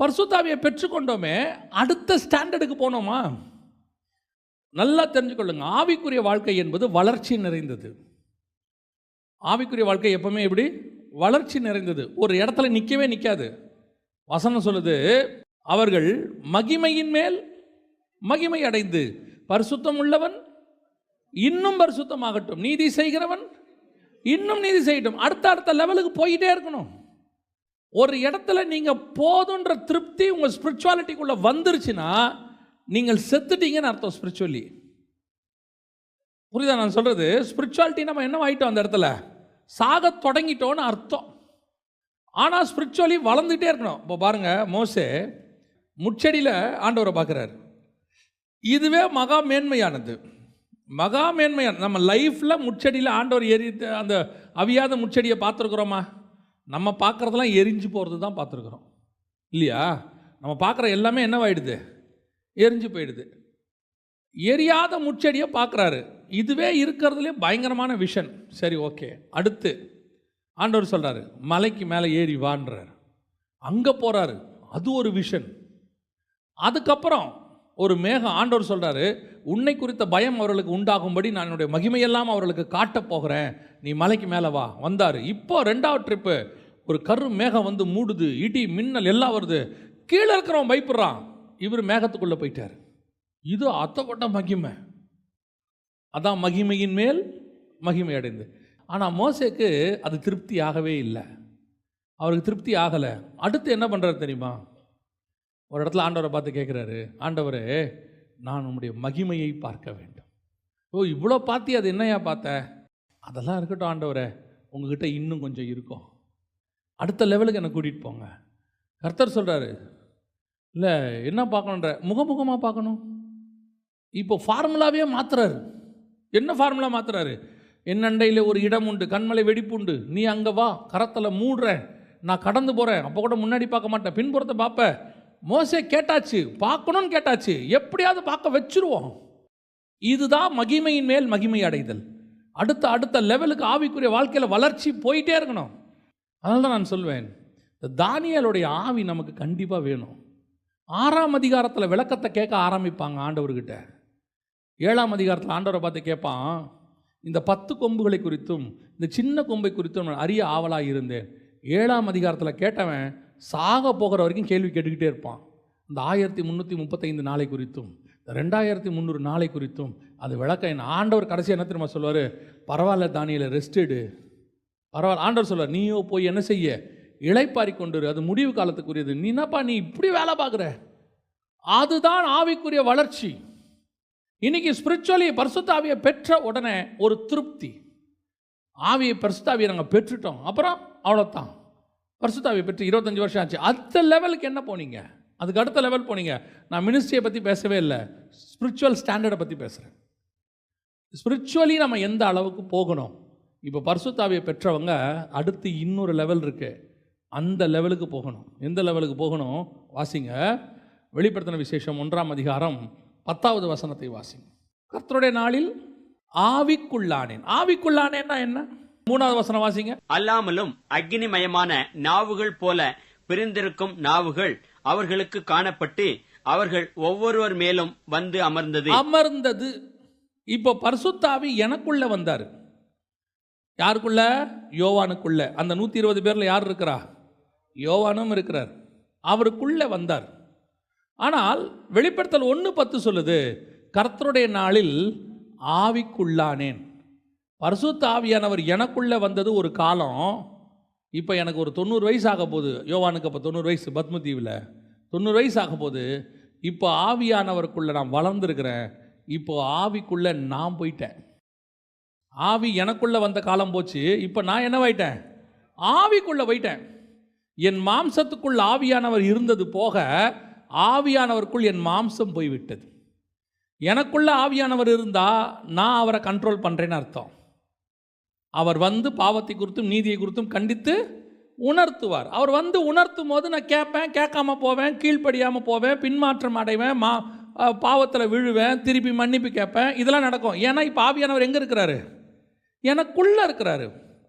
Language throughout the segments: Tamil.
பர்சுத்தாவியை பெற்றுக்கொண்டோமே அடுத்த ஸ்டாண்டர்டுக்கு போனோமா? நல்லா தெரிஞ்சுக்கொள்ளுங்க. ஆவிக்குரிய வாழ்க்கை என்பது வளர்ச்சி நிறைந்தது. ஆவிக்குரிய வாழ்க்கை எப்பவுமே எப்படி? வளர்ச்சி நிறைந்தது. ஒரு இடத்துல நிற்கவே நிற்காது வசனம் சொல்லுது அவர்கள் மகிமையின் மேல் மகிமை அடைந்து பரிசுத்தம் உள்ளவன் இன்னும் பரிசுத்தமாகட்டும். நீதி செய்கிறவன் இன்னும் நீதி செய்யட்டும். அடுத்த அடுத்த லெவலுக்கு போயிட்டே இருக்கணும். ஒரு இடத்துல நீங்கள் போதுன்ற திருப்தி உங்கள் ஸ்பிரிச்சுவாலிட்டிக்குள்ளே வந்துருச்சுன்னா நீங்கள் செத்துட்டீங்கன்னு அர்த்தம் ஸ்பிரிச்சுவலி புரியுதா நான் சொல்கிறது ஸ்பிரிச்சுவாலிட்டி நம்ம என்ன ஆகிட்டோம் அந்த இடத்துல? சாக தொடங்கிட்டோன்னு அர்த்தம். ஆனால் ஸ்பிரிச்சுவலி வளர்ந்துட்டே இருக்கணும். இப்போ பாருங்கள் மோசே முச்செடியில் ஆண்டவரை பார்க்குறாரு. இதுவே மகா மேன்மையானது. மகா மேன்மையான நம்ம லைஃப்பில் முச்செடியில் ஆண்டவர் ஏறி அந்த அவியாத முச்செடியை பார்த்துருக்குறோமா? நம்ம பார்க்குறதெல்லாம் எரிஞ்சு போகிறது தான் பார்த்துருக்குறோம். இல்லையா? நம்ம பார்க்குற எல்லாமே என்னவாயிடுது? எரிஞ்சு போயிடுது. எரியாத முச்செடியை பார்க்குறாரு. இதுவே இருக்கிறதுலே பயங்கரமான விஷன் சரி ஓகே அடுத்து ஆண்டவர் சொல்கிறாரு மலைக்கு மேலே ஏறி வான்றார். அங்கே போகிறாரு அது ஒரு விஷன் அதுக்கப்புறம் ஒரு மேகம் ஆண்டவர் சொல்கிறாரு உன்னை குறித்த பயம் அவர்களுக்கு உண்டாகும்படி நான் என்னுடைய மகிமையெல்லாம் அவர்களுக்கு காட்டப் போகிறேன். நீ மலைக்கு மேலே வா. வந்தார். இப்போ ரெண்டாவது ட்ரிப்பு ஒரு கரு மேகம் வந்து மூடுது இடி மின்னல் எல்லாம் வருது. கீழே இருக்கிறவன் பயப்படுறான். இவர் மேகத்துக்குள்ளே போயிட்டார். இது அத்தப்பட்ட மகிமை. அதான் மகிமையின் மேல் மகிமை அடைந்து. ஆனால் மோசேக்கு அது திருப்தி ஆகவே இல்லை. அவருக்கு திருப்தி ஆகலை. அடுத்து என்ன பண்ணுறாரு தெரியுமா? ஒரு இடத்துல ஆண்டவரை பார்த்து கேட்குறாரு ஆண்டவரே நான் உம்முடைய மகிமையை பார்க்க வேண்டும். ஓ இவ்வளோ பார்த்தி அது என்னையா பார்த்த? அதெல்லாம் இருக்கட்டும் ஆண்டவரே உங்ககிட்ட இன்னும் கொஞ்சம் இருக்கும். அடுத்த லெவலுக்கு என்னை கூட்டிகிட்டு போங்க. கர்த்தர் சொல்கிறாரு இல்லை என்ன பார்க்கணுன்ற? முகமுகமாக பார்க்கணும். இப்போ ஃபார்முலாவே மாற்றுறாரு என்ன ஃபார்முலா மாத்துறாரு? என் அண்டையில் ஒரு இடம் உண்டு கண்மலை வெடிப்பு உண்டு. நீ அங்கே வா கரத்தில் மூடுறேன் நான் கடந்து போகிறேன் அப்போ கூட முன்னாடி பார்க்க மாட்டேன். பின்புறத்தை பார்ப்பேன் மோசே கேட்டாச்சு பார்க்கணும்னு கேட்டாச்சு. எப்படியாவது பார்க்க வச்சுருவோம். இதுதான் மகிமையின் மேல் மகிமை அடைதல். அடுத்த அடுத்த லெவலுக்கு ஆவிக்குரிய வாழ்க்கையில் வளர்ச்சி போயிட்டே இருக்கணும். அதனால தான் நான் சொல்வேன் இந்த தானியலுடைய ஆவி நமக்கு கண்டிப்பாக வேணும். ஆறாம் அதிகாரத்தில் விளக்கத்தை கேட்க ஆரம்பிப்பாங்க ஆண்டவர்கிட்ட. ஏழாம் அதிகாரத்தில் ஆண்டவரை பார்த்து கேட்பான் இந்த பத்து கொம்புகளை குறித்தும் இந்த சின்ன கொம்பை குறித்தும் நான் அறிய ஆவலாக இருந்தேன். ஏழாம் அதிகாரத்தில் கேட்டவன் சாக போகிற வரைக்கும் கேள்வி கேட்டுக்கிட்டே இருப்பான். இந்த ஆயிரத்தி முந்நூற்றி முப்பத்தைந்து நாளை குறித்தும் இந்த ரெண்டாயிரத்தி முந்நூறு நாளை குறித்தும் அது விளக்க என் ஆண்டவர் கடைசி என்ன தெரியுமா சொல்லுவார்? பரவாயில்ல தானியில் ரெஸ்டெடு பரவாயில்ல ஆண்டவர் சொல்ல நீயோ போய் என்ன செய்ய? இழைப்பாரி கொண்டு அது முடிவு காலத்துக்குரியது. நீ என்னப்பா நீ இப்படி வேலை பார்க்குற? அதுதான் ஆவிக்குரிய வளர்ச்சி. இன்னைக்கு ஸ்பிரிச்சுவலி பரிசுத்தாவியை பெற்ற உடனே ஒரு திருப்தி. ஆவியை பரிசுத்தாவியை நாங்கள் பெற்றுட்டோம். அப்புறம் அவ்வளோதான் பரிசுத்தாவியை பெற்று இருபத்தஞ்சி வருஷம் ஆச்சு. அடுத்த லெவலுக்கு என்ன போனீங்க? அதுக்கு அடுத்த லெவல் போனீங்க. நான் மினிஸ்ட்ரியை பற்றி பேசவே இல்லை. ஸ்பிரிச்சுவல் ஸ்டாண்டர்டை பற்றி பேசுகிறேன் ஸ்பிரிச்சுவலி நம்ம எந்த அளவுக்கு போகணும்? இப்போ பரிசுத்தாவியை பெற்றவங்க அடுத்து இன்னொரு லெவல் இருக்குது அந்த லெவலுக்கு போகணும். எந்த லெவலுக்கு போகணும்? வாசிங்க. வெளிப்படுத்தின விசேஷம் ஒன்றாம் அதிகாரம் பத்தாவது வசனத்தை வாசிங்க. கர்த்தருடைய நாளில் ஆவிக்குள்ளானேன். ஆவிக்குள்ளானேன்னா என்ன? மூணாவது வசனம் வாசிங்க. அல்லாமலும் அக்னிமயமான நாவுகள் போல பிரிந்திருக்கும் நாவுகள் அவர்களுக்கு காணப்பட்டு அவர்கள் ஒவ்வொருவர் மேலும் வந்து அமர்ந்தது. அமர்ந்தது. இப்போ பரிசுத்தாவி எனக்குள்ள வந்தார். யாருக்குள்ள? யோவானுக்குள்ள. அந்த நூற்றி இருபது பேரில் யார் இருக்கிறா? யோவானும் இருக்கிறார். அவருக்குள்ளே வந்தார். ஆனால் வெளிப்படுத்தல் ஒன்று பத்து சொல்லுது கர்த்தருடைய நாளில் ஆவிக்குள்ளானேன். பரிசுத்த ஆவியானவர் எனக்குள்ளே வந்தது ஒரு காலம். இப்போ எனக்கு ஒரு தொண்ணூறு வயசு ஆக போகுது. யோவானுக்கு அப்போ தொண்ணூறு வயசு பத்மதீவில் தொண்ணூறு வயசு ஆக போகுது. இப்போ ஆவியானவருக்குள்ளே நான் வளர்ந்துருக்கிறேன். இப்போ ஆவிக்குள்ளே நான் போயிட்டேன். ஆவி எனக்குள்ளே வந்த காலம் போச்சு இப்போ நான் என்னவாயிட்டேன் ஆவிக்குள்ளே போயிட்டேன். என் மாம்சத்துக்குள் ஆவியானவர் இருந்தது போக ஆவியானவருக்குள் என் மாம்சம் போய்விட்டது. எனக்குள்ள ஆவியானவர் இருந்தால் நான் அவரை கண்ட்ரோல் பண்ணுறேன்னு அர்த்தம். அவர் வந்து பாவத்தை குறித்தும் நீதியை குறித்தும் கண்டித்து உணர்த்துவார். அவர் வந்து உணர்த்தும் போது நான் கேட்பேன் கேட்காம போவேன் கீழ்ப்படியாமல் போவேன் பின்மாற்றம் அடைவேன் மா பாவத்தில் விழுவேன் திருப்பி மன்னிப்பு கேட்பேன் இதெல்லாம் நடக்கும். ஏன்னா இப்போ ஆவியானவர் எங்கே இருக்கிறாரு? எனக்குள்ளே இருக்கிறாரு.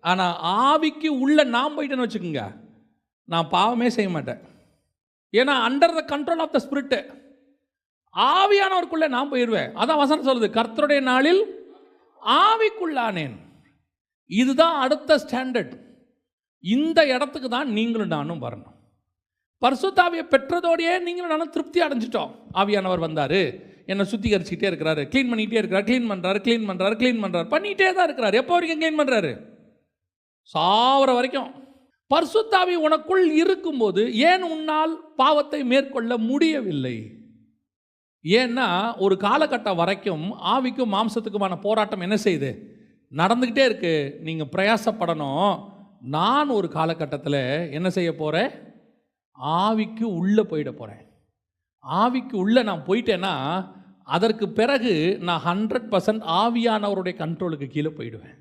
ஆனால் ஆவிக்கு உள்ள நான் போயிட்டேன்னு வச்சுக்கோங்க நான் பாவமே செய்ய மாட்டேன். ஏன்னா under the control of the spirit ஆவியானவருக்குள்ளே நான் போயிடுவேன் அதான் வசனம் சொல்லுது கர்த்தருடைய நாளில் ஆவிக்குள்ளானேன். இதுதான் அடுத்த ஸ்டாண்டர்ட் இந்த இடத்துக்கு தான் நீங்களும் நானும் வரணும். பர்சுத்தாவியை பெற்றதோடையே நீங்களும் நானும் திருப்தி அடைஞ்சிட்டோம். ஆவியானவர் வந்தார். என்னை சுத்திகரிச்சுக்கிட்டே இருக்கிறாரு. க்ளீன் பண்ணிக்கிட்டே இருக்கிறார். க்ளீன் பண்ணுறாரு க்ளீன் பண்ணுறாரு க்ளீன் பண்ணுறாரு பண்ணிகிட்டே தான் இருக்கிறார். எப்போ வரைக்கும் க்ளீன் பண்ணுறாரு சாவர வரைக்கும். பர்சுத்தாவி உனக்குள் இருக்கும்போது ஏன் உன்னால் பாவத்தை மேற்கொள்ள முடியவில்லை? ஏன்னா ஒரு காலகட்டம் வரைக்கும் ஆவிக்கும் மாம்சத்துக்குமான போராட்டம் என்ன செய்யுது? நடந்துக்கிட்டே இருக்கு. நீங்கள் பிரயாசப்படணும். நான் ஒரு காலகட்டத்தில் என்ன செய்ய போகிறேன் ஆவிக்கு உள்ளே போயிட போகிறேன் ஆவிக்கு உள்ளே நான் போயிட்டேன்னா அதற்கு பிறகு நான் ஹண்ட்ரட் பர்சன்ட் ஆவியானவருடைய கண்ட்ரோலுக்கு கீழே போயிடுவேன்.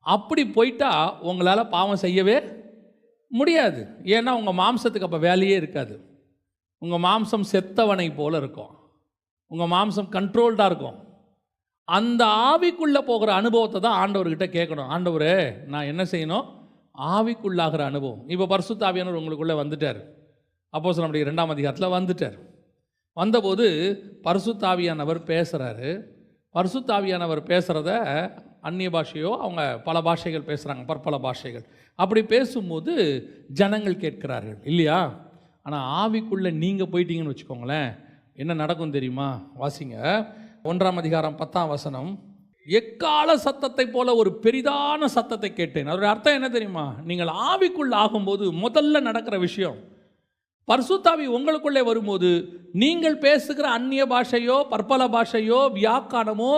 அப்படி போயிட்டா உங்களால் பாவம் செய்யவே முடியாது. ஏன்னா உங்கள் மாம்சத்துக்கு அப்போ வேலையே இருக்காது. உங்கள் மாம்சம் செத்தவனை போல் இருக்கும். உங்கள் மாம்சம் கண்ட்ரோல்டாக இருக்கும். அந்த ஆவிக்குள்ளே போகிற அனுபவத்தை தான் ஆண்டவர்கிட்ட கேட்கணும். ஆண்டவரே நான் என்ன செய்யணும்? ஆவிக்குள்ளாகிற அனுபவம். இப்போ பரிசுத்த ஆவியானவர் உங்களுக்குள்ளே வந்துட்டார். அப்போ நம்முடைய ரெண்டாம் அதிகாரத்தில் வந்துட்டார். வந்தபோது பரிசுத்தாவியானவர் பேசுகிறாரு பரிசுத்தாவியானவர் பேசுகிறத அந்நிய பாஷையோ அவங்க பல பாஷைகள் பேசுகிறாங்க பற்பல பாஷைகள். அப்படி பேசும்போது ஜனங்கள் கேட்கிறார்கள் இல்லையா? ஆனால் ஆவிக்குள்ளே நீங்கள் போயிட்டீங்கன்னு வச்சுக்கோங்களேன் என்ன நடக்கும் தெரியுமா? வாசிங்க. ஒன்றாம் அதிகாரம் பத்தாம் வசனம். எக்கால சத்தத்தை போல ஒரு பெரிதான சத்தத்தை கேட்டேன். அதோட அர்த்தம் என்ன தெரியுமா? நீங்கள் ஆவிக்குள் ஆகும்போது முதல்ல நடக்கிற விஷயம் பர்சுத்தாவி உங்களுக்குள்ளே வரும்போது நீங்கள் பேசுகிற அந்நிய பாஷையோ பற்பல பாஷையோ வியாக்கானமோ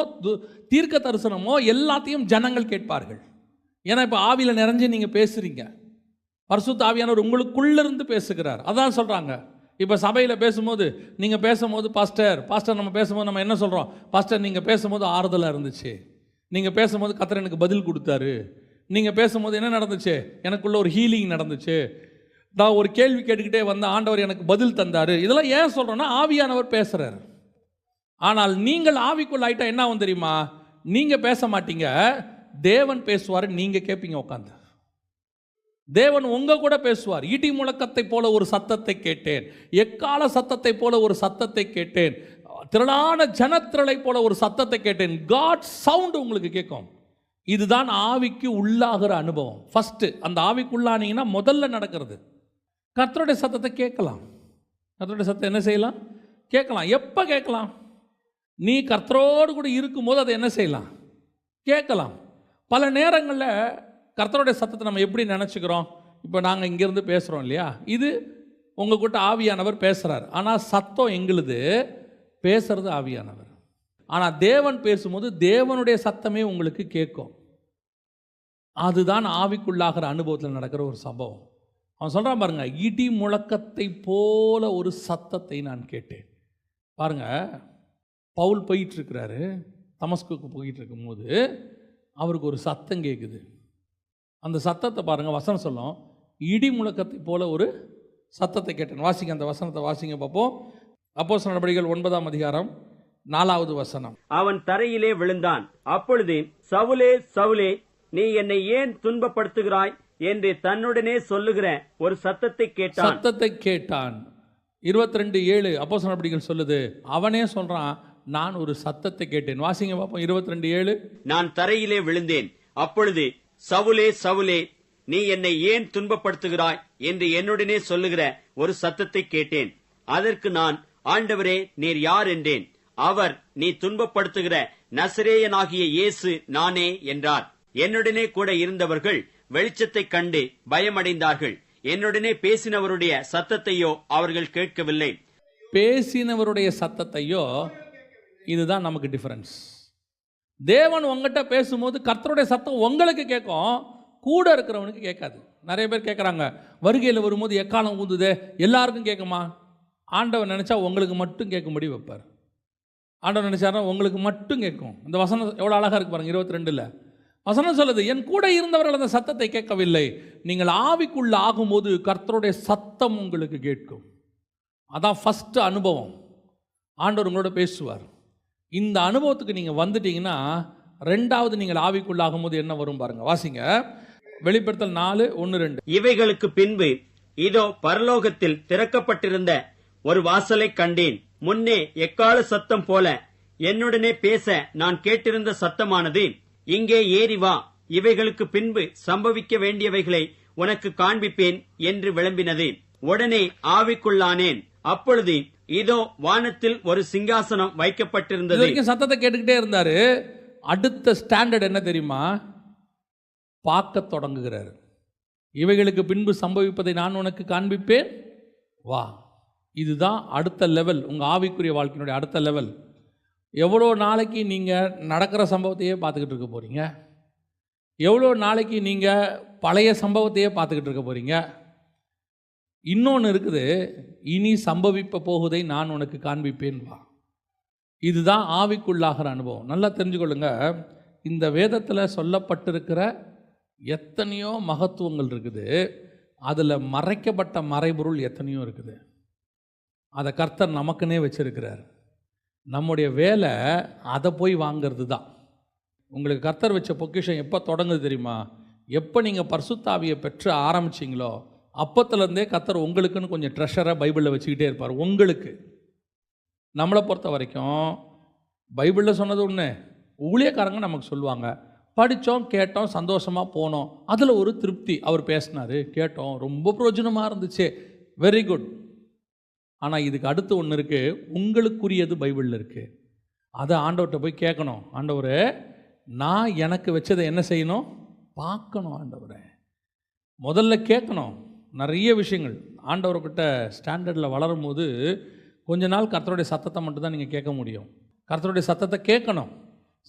தீர்க்க தரிசனமோ எல்லாத்தையும் ஜனங்கள் கேட்பார்கள். ஏன்னா இப்போ ஆவியில் நிறைஞ்சு நீங்கள் பேசுகிறீங்க பர்சுத்தாவியானவர் உங்களுக்குள்ளிருந்து பேசுகிறார். அதான் சொல்கிறாங்க இப்போ சபையில் பேசும்போது நீங்கள் பேசும்போது பாஸ்டர் பாஸ்டர் நம்ம பேசும்போது நம்ம என்ன சொல்கிறோம் பாஸ்டர் நீங்கள் பேசும்போது ஆறுதலாக இருந்துச்சு. நீங்கள் பேசும்போது கத்தர் எனக்கு பதில் கொடுத்தாரு. நீங்கள் பேசும்போது என்ன நடந்துச்சு? எனக்குள்ள ஒரு ஹீலிங் நடந்துச்சு. நான் ஒரு கேள்வி கேட்டுக்கிட்டே வந்த ஆண்டவர் எனக்கு பதில் தந்தார். இதெல்லாம் ஏன் சொல்கிறோன்னா ஆவியானவர் பேசுகிறார் ஆனால் நீங்கள் ஆவிக்குள் ஆயிட்டா என்ன ஆகும் தெரியுமா? நீங்கள் பேச மாட்டீங்க. தேவன் பேசுவார் நீங்கள் கேட்பீங்க உட்காந்து தேவன் உங்கள் கூட பேசுவார். இடி முழக்கத்தை போல ஒரு சத்தத்தை கேட்டேன். எக்கால சத்தத்தை போல ஒரு சத்தத்தை கேட்டேன். திரளான ஜனத்திரளை போல ஒரு சத்தத்தை கேட்டேன். காட் சவுண்ட் உங்களுக்கு கேட்கும். இதுதான் ஆவிக்கு உள்ளாகிற அனுபவம். ஃபஸ்ட்டு அந்த ஆவிக்குள்ளானீங்கன்னா முதல்ல நடக்கிறது. கர்த்தருடைய சத்தத்தை கேட்கலாம். கர்த்தருடைய சத்தம் என்ன செய்யலாம்? கேட்கலாம். எப்போ கேட்கலாம்? நீ கர்த்தரோடு கூட இருக்கும்போது அதை என்ன செய்யலாம்? கேட்கலாம். பல நேரங்களில் கர்த்தருடைய சத்தத்தை நம்ம எப்படி நினச்சிக்கிறோம்? இப்போ நாங்கள் இங்கேருந்து பேசுகிறோம் இல்லையா? இது உங்கள்கிட்ட ஆவியானவர் பேசுகிறார் ஆனால் சத்தம் எங்களுது பேசுறது ஆவியானவர். ஆனால் தேவன் பேசும்போது தேவனுடைய சத்தமே உங்களுக்கு கேட்கும். அதுதான் ஆவிக்குள்ளாகிற அனுபவத்தில் நடக்கிற ஒரு சம்பவம். அவன் சொல்கிறான் பாருங்கள் இடி முழக்கத்தை போல ஒரு சத்தத்தை நான் கேட்டேன். பாருங்கள் பவுல் போயிட்டுருக்கிறாரு தமஸ்குக்கு போயிட்டு இருக்கும்போது அவருக்கு ஒரு சத்தம் கேட்குது அந்த சத்தத்தை பாருங்கள் வசனம் சொல்லும். இடி முழக்கத்தை போல ஒரு சத்தத்தை கேட்டேன். வாசிங்க அந்த வசனத்தை வாசிங்க பார்ப்போம். அப்போஸ் நடவடிக்கைகள் ஒன்பதாம் அதிகாரம் நாலாவது வசனம். அவன் தரையிலே விழுந்தான். அப்பொழுது சவுலே சவுலே நீ என்னை ஏன் துன்பப்படுத்துகிறாய்? என்று தன்னுடனே சொல்லுகிற ஒரு சத்தத்தை கேட்டான். சத்தத்தை கேட்டான். இருபத்தி ரெண்டு ஏழு அப்போஸ் நடவடிக்கைகள் சொல்லுது. அவனே சொல்றான் நான் ஒரு சத்தத்தை கேட்டேன். வாசிங்க பார்ப்போம். இருபத்தி ரெண்டு ஏழு. நான் தரையிலே விழுந்தேன். அப்பொழுது சவுலே சவுலே நீ என்னை ஏன் துன்பப்படுத்துகிறாய்? என்று என்னுடனே சொல்லுகிற ஒரு சத்தத்தை கேட்டேன். அதற்கு நான் ஆண்டவரே நீர் யார்? என்றேன். அவர் நீ துன்பப்படுத்துகிற நசரேயனாகிய இயேசு நானே என்றார். என்னுடனே கூட இருந்தவர்கள் வெளிச்சத்தைக் கண்டு பயமடைந்தார்கள். என்னுடனே பேசினவருடைய சத்தத்தையோ அவர்கள் கேட்கவில்லை. பேசினவருடைய சத்தத்தையோ இதுதான் நமக்கு டிஃபரன்ஸ் தேவன் உங்ககிட்ட பேசும்போது கர்த்தருடைய சத்தம் உங்களுக்கு கேட்கும் கூட இருக்கிறவனுக்கு கேட்காது. நிறைய பேர் கேட்குறாங்க வருகையில் வரும்போது எக்காலம் ஊதுதே எல்லாருக்கும் கேட்குமா? ஆண்டவன் நினச்சா உங்களுக்கு மட்டும் கேட்கும்படி வைப்பார். ஆண்டவன் நினச்சாருன்னா உங்களுக்கு மட்டும் கேட்கும். இந்த வசனம் எவ்வளோ அழகாக இருக்கு பாருங்க இருபத்தி ரெண்டில். வசனம் சொல்லுது என் கூட இருந்தவர்கள் அந்த சத்தத்தை கேட்கவில்லை. நீங்கள் ஆவிக்குள்ள ஆகும்போது கர்த்தருடைய சத்தம் உங்களுக்கு கேட்கும். அதான் ஃபஸ்ட்டு அனுபவம். ஆண்டவர் உங்களோட பேசுவார். இந்த அனுபவத்துக்கு நீங்கள் வந்துட்டீங்கன்னா ரெண்டாவது நீங்கள் ஆவிக்குள்ளாகும் போது என்ன வரும் பாருங்க. வாசிங்க. வெளிப்படுத்தல் நாலு ஒன்று ரெண்டு. இவைகளுக்கு பின்பு இதோ பரலோகத்தில் திறக்கப்பட்டிருந்த ஒரு வாசலைக் கண்டேன். முன்னே எக்கால சத்தம் போல என்னுடனே பேச நான் கேட்டிருந்த சத்தமானது. இங்கே ஏறி வா. இவைகளுக்கு பின்பு சம்பவிக்க வேண்டியவைகளை உனக்கு காண்பிப்பேன் என்று விளம்பினது. உடனே ஆவிக்குள்ளானேன். அப்பொழுது இதோ வானத்தில் ஒரு சிங்காசனம் வைக்கப்பட்டிருந்தது. சத்தத்தை கேட்டுக்கிட்டே இருந்தாரு. அடுத்த ஸ்டாண்டர்ட் என்ன தெரியுமா? பார்க்க தொடங்குகிறார். இவைகளுக்கு பின்பு சம்பவிப்பதை நான் உனக்கு காண்பிப்பேன். வா. இதுதான் அடுத்த லெவல். உங்கள் ஆவிக்குரிய வாழ்க்கையினுடைய அடுத்த லெவல். எவ்வளோ நாளைக்கு நீங்கள் நடக்கிற சம்பவத்தையே பார்த்துக்கிட்டு இருக்க போகிறீங்க எவ்வளோ நாளைக்கு நீங்கள் பழைய சம்பவத்தையே பார்த்துக்கிட்டு இருக்க போகிறீங்க இன்னொன்று இருக்குது இனி சம்பவிப்ப போகுதை நான் உனக்கு காண்பிப்பேன் வா. இதுதான் ஆவிக்குள்ளாகிற அனுபவம். நல்லா தெரிஞ்சுக்கொள்ளுங்க இந்த வேதத்தில் சொல்லப்பட்டிருக்கிற எத்தனையோ மகத்துவங்கள் இருக்குது. அதில் மறைக்கப்பட்ட மறைபொருள் எத்தனையோ இருக்குது. அதை கர்த்தர் நமக்குன்னே வச்சுருக்கிறார். நம்முடைய வேலை அதை போய் வாங்கிறது தான். உங்களுக்கு கர்த்தர் வச்ச பொக்கிஷம் எப்போ தொடங்குது தெரியுமா? எப்போ நீங்கள் பர்சுத்தாவியை பெற்று ஆரம்பிச்சிங்களோ அப்பத்துலேருந்தே கத்தர் உங்களுக்குன்னு கொஞ்சம் ட்ரெஷரை பைபிளில் வச்சுக்கிட்டே இருப்பார் உங்களுக்கு. நம்மளை பொறுத்த வரைக்கும் பைபிளில் சொன்னது ஒன்று ஊழியக்காரங்க நமக்கு சொல்லுவாங்க படித்தோம் கேட்டோம் சந்தோஷமாக போனோம் அதில் ஒரு திருப்தி அவர் பேசினார் கேட்டோம் ரொம்ப பிரயோஜனமாக இருந்துச்சு வெரி குட் ஆனால் இதுக்கு அடுத்து ஒன்று இருக்குது உங்களுக்குரியது பைபிளில் இருக்குது அதை ஆண்டவர்கிட்ட போய் கேட்கணும். ஆண்டவர் நான் எனக்கு வச்சதை என்ன செய்யணும்? பார்க்கணும் ஆண்டவரை. முதல்ல கேட்கணும். நிறைய விஷயங்கள். ஆண்டவர்கிட்ட ஸ்டாண்டர்டில் வளரும் போது கொஞ்ச நாள் கர்த்தருடைய சத்தத்தை மட்டும்தான் நீங்கள் கேட்க முடியும். கர்த்தருடைய சத்தத்தை கேட்கணும்.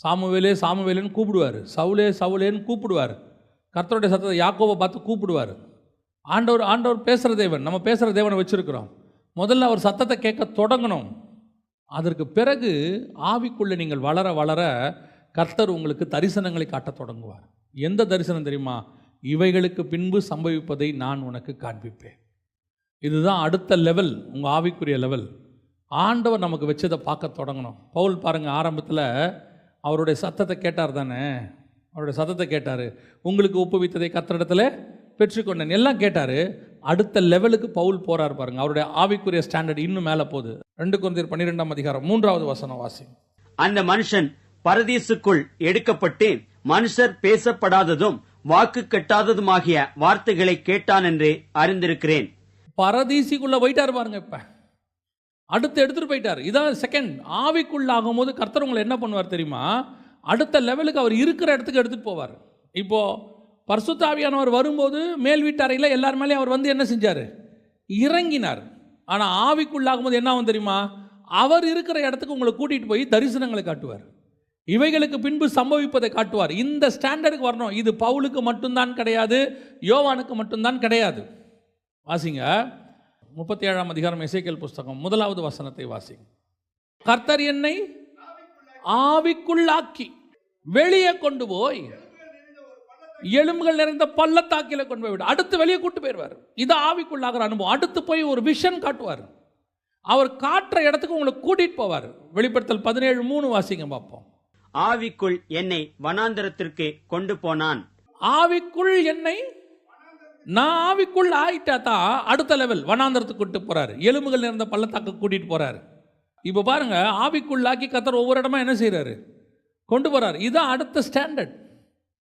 சாமுவேலே சாமுவேலேன்னு கூப்பிடுவார். சவுலே சவுலேன்னு கூப்பிடுவார். கர்த்தருடைய சத்தத்தை யாக்கோவை பார்த்து கூப்பிடுவார். ஆண்டவர் ஆண்டவர் பேசுகிற தேவன். நம்ம பேசுகிற தேவனை வச்சுருக்கிறோம். முதல்ல அவர் சத்தத்தை கேட்க தொடங்கணும். அதற்கு பிறகு ஆவிக்குள்ளே நீங்கள் வளர வளர கர்த்தர் உங்களுக்கு தரிசனங்களை காட்டத் தொடங்குவார். எந்த தரிசனம் தெரியுமா? இவைகளுக்கு பின்பு சம்பவிப்பதை நான் உனக்கு காண்பிப்பேன். இதுதான் அடுத்த லெவல் உங்கள் ஆவிக்குரிய லெவல் ஆண்டவர் நமக்கு வச்சதை பார்க்க தொடங்கணும். பவுல் பாருங்கள் ஆரம்பத்தில் அவருடைய சத்தத்தை கேட்டார் தானே? அவருடைய சத்தத்தை கேட்டார். உங்களுக்கு ஒப்புவித்ததை கத்திரிடத்தில் பெற்றுக்கொண்டேன். எல்லாம் கேட்டார். அடுத்த லெவலுக்கு பவுல் போறார் பாருங்க. அவருடைய ஆவிக்குரிய ஸ்டாண்டர்ட் இன்னும் மேலே போகுது. ரெண்டு குழந்தையர் பன்னிரெண்டாம் அதிகாரம் மூன்றாவது வசனம் வாசி. அந்த மனுஷன் பரதீசுக்குள் எடுக்கப்பட்டு மனுஷர் பேசப்படாததும் வாக்கு கட்டாததுமாகிய வார்த்தைகளை கேட்டான் என்று அறிந்திருக்கிறேன். பரதீசிக்குள்ள போயிட்டார் பாருங்க இப்ப. அடுத்து எடுத்துட்டு போயிட்டார். இதான் செகண்ட் ஆவிக்குள்ள ஆகும்போது கர்த்தர் உங்களை என்ன பண்ணுவார் தெரியுமா? அடுத்த லெவலுக்கு அவர் இருக்கிற இடத்துக்கு எடுத்துட்டு போவார். இப்போ பர்சுத்தாவியானவர் வரும்போது மேல் வீட்டறையில் எல்லார் மேலேயும் அவர் வந்து என்ன செஞ்சார்? இறங்கினார். ஆனால் ஆவிக்குள்ளாகும்போது என்ன ஆகும் தெரியுமா? அவர் இருக்கிற இடத்துக்கு உங்களை கூட்டிகிட்டு போய் தரிசனங்களை காட்டுவார். இவைகளுக்கு பின்பு சம்பவிப்பதை காட்டுவார். இந்த ஸ்டாண்டர்டுக்கு வரணும். இது பவுலுக்கு மட்டும்தான் கிடையாது யோவானுக்கு மட்டும்தான் கிடையாது. வாசிங்க. முப்பத்தி ஏழாம் அதிகாரம் இசைக்கல் புஸ்தகம் முதலாவது வசனத்தை வாசிங்க. கர்த்தர் என்னை ஆவிக்குள்ளாக்கி வெளியே கொண்டு போய் எலும்புகள் நிறைந்த பள்ளத்தாக்கில கொண்டு போய் விடு அடுத்து வெளியே கூட்டு போயிடுவார். இது ஆவிக்குள்ளாகிற அனுபவம். அடுத்து போய் ஒரு விஷன் காட்டுவார். அவர் காட்டுற இடத்துக்கு உங்களை கூட்டிட்டு போவார். வெளிப்படுத்தல் பதினேழு மூணு வாசிங்க பார்ப்போம். ஆவிக்குள் என்னை வனாந்தரத்திற்கு கொண்டு போனான். ஆவிக்குள் என்னை நான் ஆவிக்குள் ஆயிட்டா தான் அடுத்த லெவல் வனாந்தரத்துக்கு கூட்டு போறாரு. எலும்புகள் நிறைந்த பள்ளத்தாக்கு கூட்டிட்டு போறாரு. இப்போ பாருங்க ஆவிக்குள்ளாக்கி கத்தர் ஒவ்வொரு இடமா என்ன செய்றாரு? கொண்டு போறாரு. இதுதான் அடுத்த ஸ்டாண்டர்ட்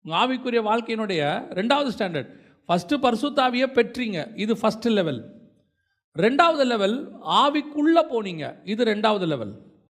உங்கள் ஆவிக்குரிய வாழ்க்கையினுடைய ரெண்டாவது ஸ்டாண்டர்ட் ஃபஸ்ட்டு பர்சுத்தாவியை பெற்றீங்க. இது ஃபஸ்ட்டு லெவல் ரெண்டாவது லெவல் ஆவிக்குள்ளே போனீங்க. இது ரெண்டாவது லெவல்